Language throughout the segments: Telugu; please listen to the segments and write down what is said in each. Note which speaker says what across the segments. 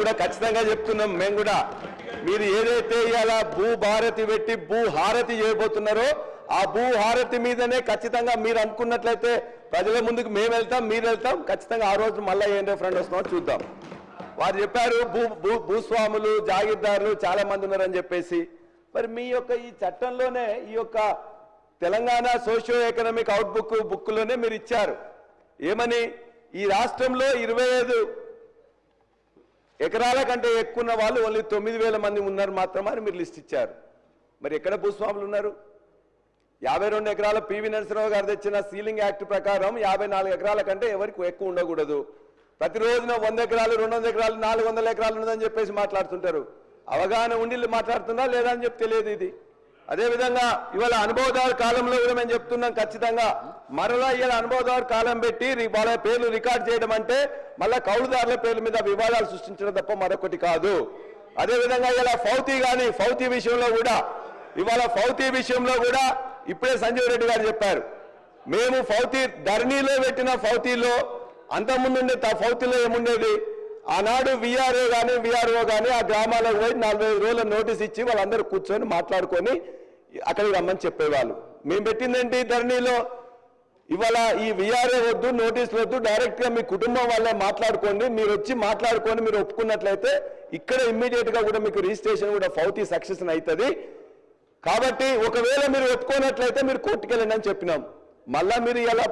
Speaker 1: కూడా ఖచ్చితంగా చెప్తున్నాం. మేము కూడా మీరు ఏదైతే ఇలా భూ భారతి పెట్టి భూ హారతి చేయబోతున్నారో ఆ భూ హారతి మీదనే ఖచ్చితంగా మీరు అనుకున్నట్లయితే ప్రజల ముందుకు మేము వెళ్తాం మీరు వెళ్తాం. ఖచ్చితంగా ఆ రోజు మళ్ళీ ఏం రిఫరెండ్ వస్తుందో చూద్దాం. వారు చెప్పారు భూ భూ భూస్వాములు జాగీర్దారులు చాలా మంది ఉన్నారని చెప్పేసి. మరి మీ యొక్క ఈ చట్టంలోనే ఈ యొక్క తెలంగాణ సోషియో ఎకనామిక్ అవుట్బుక్ బుక్లోనే మీరు ఇచ్చారు. ఏమని? ఈ రాష్ట్రంలో ఇరవై ఐదు ఎకరాల కంటే ఎక్కువ ఉన్న వాళ్ళు ఓన్లీ తొమ్మిది వేల మంది ఉన్నారు మాత్రమే అని మీరు లిస్ట్ ఇచ్చారు. మరి ఎక్కడ భూస్వాములు ఉన్నారు? యాభై రెండు ఎకరాల పివి నరసింహరావు గారు తెచ్చిన సీలింగ్ యాక్ట్ ప్రకారం యాభై నాలుగు ఎకరాల కంటే ఎవరికి ఎక్కువ ఉండకూడదు. ప్రతిరోజున వంద ఎకరాలు రెండు వందల ఎకరాలు నాలుగు వందల ఎకరాలు ఉన్నదని చెప్పేసి మాట్లాడుతుంటారు. అవగాహన ఉండి మాట్లాడుతున్నా లేదా అని చెప్పి తెలియదు ఇది. అదేవిధంగా ఇవాళ అనుభవదారు కాలంలో కూడా మేము చెప్తున్నాం ఖచ్చితంగా. మరలా ఇవాళ అనుభవదారు కాలం పెట్టి వాళ్ళ పేర్లు రికార్డ్ చేయడం అంటే మళ్ళా కౌలుదారుల పేర్ల మీద వివాదాలు సృష్టించడం తప్ప మరొకటి కాదు. అదేవిధంగా ఇలా ఫౌతీ కానీ ఫౌతీ విషయంలో కూడా ఇవాళ ఫౌతీ విషయంలో కూడా ఇప్పుడే సంజీవ్ రెడ్డి గారు చెప్పారు. మేము ఫౌతీ ధరణిలో పెట్టిన ఫౌతీలో అంతకుముందు ఉండే త- ఫౌతీలో ఏముండేది? ఆనాడు విఆర్ఓ కానీ విఆర్ఓ కానీ ఆ గ్రామాలకు పోయి నలభై రోజుల నోటీస్ ఇచ్చి వాళ్ళందరూ కూర్చొని మాట్లాడుకొని అక్కడికి రమ్మని చెప్పేవాళ్ళు. మేము పెట్టిందేంటి ధరణిలో? ఇవాళ ఈ విఆర్ఏ వద్దు నోటీసులు వద్దు డైరెక్ట్గా మీ కుటుంబం వాళ్ళే మాట్లాడుకోండి మీరు వచ్చి మాట్లాడుకొని మీరు ఒప్పుకున్నట్లయితే ఇక్కడ ఇమ్మీడియట్గా కూడా మీకు రిజిస్ట్రేషన్ కూడా ఫౌతీ సక్సెస్ అవుతుంది కాబట్టి ఒకవేళ మీరు ఒప్పుకోనట్లయితే మీరు కోర్టుకెళ్ళండి అని చెప్పినాం. మళ్ళా మీరు ఇలా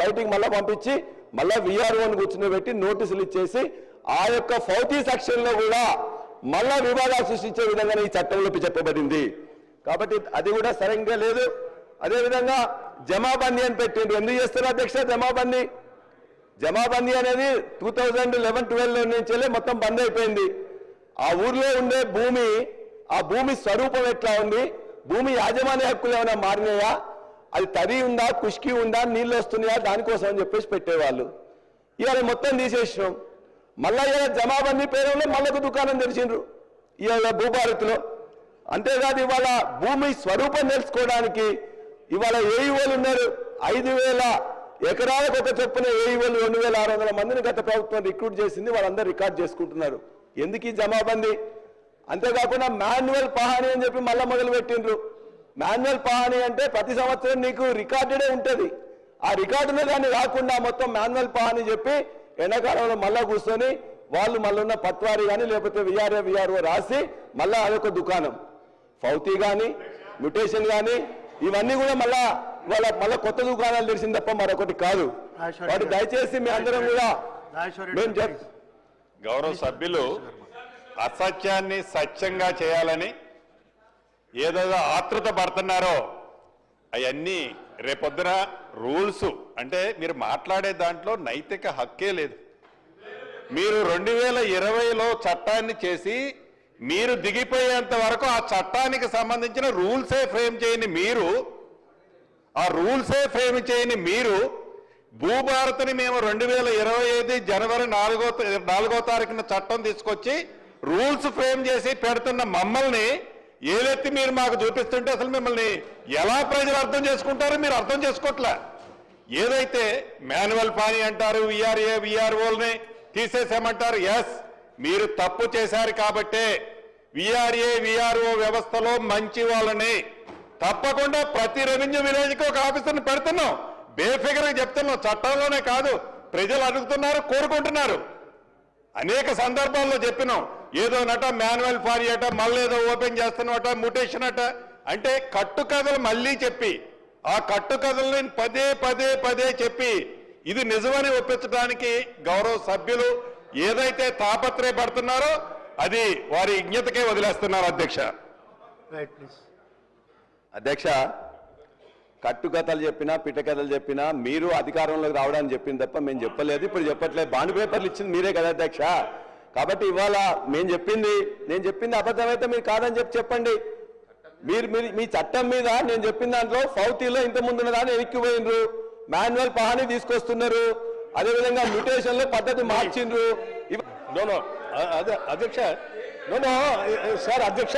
Speaker 1: బయటికి మళ్ళీ పంపించి మళ్ళా విఆర్ఓని కూర్చుని నోటీసులు ఇచ్చేసి ఆ యొక్క ఫౌతీ సెక్షన్లో కూడా మళ్ళా వివాదాలు సృష్టించే విధంగా ఈ చట్టంలో చెప్పబడింది. కాబట్టి అది కూడా సరిగ్గా లేదు. అదేవిధంగా జమాబందీ అని పెట్టిండ్రు. ఎందుకు చేస్తారు అధ్యక్ష జమాబందీ? జమాబందీ అనేది టూ థౌజండ్ లెవెన్ ట్వెల్వ్ నుంచి మొత్తం బంద్ అయిపోయింది. ఆ ఊర్లో ఉండే భూమి ఆ భూమి స్వరూపం ఎట్లా ఉంది? భూమి యాజమాన్య హక్కులు ఏమైనా మారినాయా? అది తరి ఉందా కుష్కి ఉందా నీళ్ళు వస్తున్నాయా? దానికోసం అని చెప్పేసి పెట్టేవాళ్ళు. ఇవాళ మొత్తం తీసేసినాం. మళ్ళా ఇవాళ జమాబందీ పేరులో మళ్ళొక దుకాణం తెరిచిండ్రు. ఇవాళ భూభారతిలో. అంతేకాదు ఇవాళ భూమి స్వరూపం తెలుసుకోవడానికి ఇవాళ ఏఈఓలు ఉన్నారు. ఐదు వేల ఎకరాలకు ఒక చొప్పున ఏఈఓలు రెండు వేల ఆరు వందల మందిని గత ప్రభుత్వం రిక్రూట్ చేసింది. వాళ్ళందరూ రికార్డ్ చేసుకుంటున్నారు. ఎందుకు ఈ జమాబందీ అంతేకాకుండా మాన్యువల్ పహాని అని చెప్పి మళ్ళీ మొదలు పెట్టిండ్రు. మాన్యువల్ పహాని అంటే ప్రతి సంవత్సరం నీకు రికార్డుడే ఉంటుంది. ఆ రికార్డులో దాన్ని రాకుండా మొత్తం మాన్యువల్ పహాని చెప్పి ఎండాకాలంలో మళ్ళా కూర్చొని వాళ్ళు మళ్ళీ ఉన్న పత్వారి కానీ లేకపోతే విఆర్ఏ విఆర్ఓ రాసి మళ్ళా అదొక దుకాణం. ఫౌతీ కానీ మ్యుటేషన్ కానీ ఇవన్నీ కూడా మళ్ళా వాళ్ళ మళ్ళా కొత్త దుకాణాలు తెలిసింది తప్ప మరొకటి కాదు. వాటి దయచేసి మీ అందరం కూడా
Speaker 2: గౌరవ సభ్యులు అసత్యాన్ని సత్యంగా చేయాలని ఏదేదో ఆతృత పడుతున్నారో అవన్నీ రేపొద్దున రూల్స్. అంటే మీరు మాట్లాడే దాంట్లో నైతిక హక్కే లేదు. మీరు రెండు వేల ఇరవైలో చట్టాన్ని చేసి మీరు దిగిపోయేంత వరకు ఆ చట్టానికి సంబంధించిన రూల్సే ఫ్రేమ్ చేయని మీరు ఆ రూల్సే ఫ్రేమ్ చేయని మీరు భూభారతిని మేము రెండు వేల ఇరవై ఐదు జనవరి నాలుగో నాలుగో తారీఖున చట్టం తీసుకొచ్చి రూల్స్ ఫ్రేమ్ చేసి పెడుతున్న మమ్మల్ని ఏదైతే మీరు మాకు చూపిస్తుంటే అసలు మిమ్మల్ని ఎలా ప్రజలు అర్థం చేసుకుంటారో మీరు అర్థం చేసుకోవట్లే ఏదైతే మాన్యువల్ పానీ అంటారు విఆర్ఏ విఆర్ఓల్ని తీసేసామంటారు ఎస్ మీరు తప్పు చేశారు కాబట్టే విఆర్ఏ విఆర్ఓ వ్యవస్థలో మంచి వాళ్ళని తప్పకుండా ప్రతి రెవెన్యూ విలేజ్కి ఒక ఆఫీసర్ని పెడుతున్నాం. బేఫిగర్ చెప్తున్నాం. చట్టంలోనే కాదు. ప్రజలు అడుగుతున్నారు కోరుకుంటున్నారు. అనేక సందర్భాల్లో చెప్పినాం. ఏదో నట మాన్యువల్ ఫారీ అట మళ్ళీ ఏదో ఓపెన్ చేస్తున్నట ముటేషన్ అట. అంటే కట్టుకథలు మళ్ళీ చెప్పి ఆ కట్టుకథల్ని పదే పదే పదే చెప్పి ఇది నిజమని ఒప్పించడానికి గౌరవ సభ్యులు ఏదైతే తాపత్రయపడుతున్నారో అది వారి విజ్ఞతకే వదిలేస్తున్నారు అధ్యక్ష.
Speaker 3: రైట్ ప్లీజ్
Speaker 1: అధ్యక్ష కట్టుకథలు చెప్పినా పిట్టకథలు చెప్పినా మీరు అధికారంలోకి రావడానికి చెప్పింది తప్ప మేము చెప్పలేదు. ఇప్పుడు చెప్పట్లేదు. బాండ్ పేపర్లు ఇచ్చింది మీరే కదా అధ్యక్ష. కాబట్టి ఇవాళ మేము చెప్పింది నేను చెప్పింది అబద్ధమైతే మీరు కాదని చెప్పి చెప్పండి. మీరు మీరు మీ చట్టం మీద నేను చెప్పిన దాంట్లో ఫౌతీలో ఇంత ముందున్న దాన్ని ఎక్కిపోయినరు మాన్యువల్ పహాని తీసుకొస్తున్నారు. అదేవిధంగా మ్యూటేషన్లో పద్ధతి మార్చిండ్రు.
Speaker 3: నో నో అ- అదే అధ్యక్ష. నో నో సార్ అధ్యక్ష.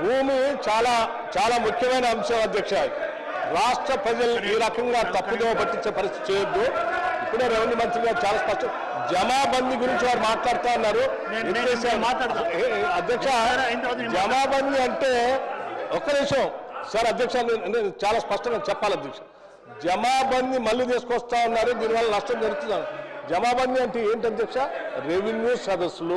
Speaker 3: భూమి చాలా చాలా ముఖ్యమైన అంశం అధ్యక్ష. రాష్ట్ర ప్రజలు ఈ రకంగా తప్పుదోవ పట్టించే పరిస్థితి చేయొద్దు. ఇప్పుడే రెవెన్యూ మంత్రి గారు చాలా స్పష్టం. జమాబందీ గురించి వారు మాట్లాడుతా ఉన్నారు.
Speaker 4: నేను- నేను-. నేను
Speaker 3: అధ్యక్ష
Speaker 4: నేను
Speaker 3: జమాబందీ అంటే ఒక్క నిమిషం. సార్ అధ్యక్ష నేను- నేను చాలా స్పష్టంగా చెప్పాలి అధ్యక్ష. జమాబందీ మళ్ళీ తీసుకొస్తా ఉన్నారు. దీనివల్ల నష్టం జరుగుతుంది జమాబందీ అంటే ఏంటి అధ్యక్ష రెవెన్యూ సదస్సులు.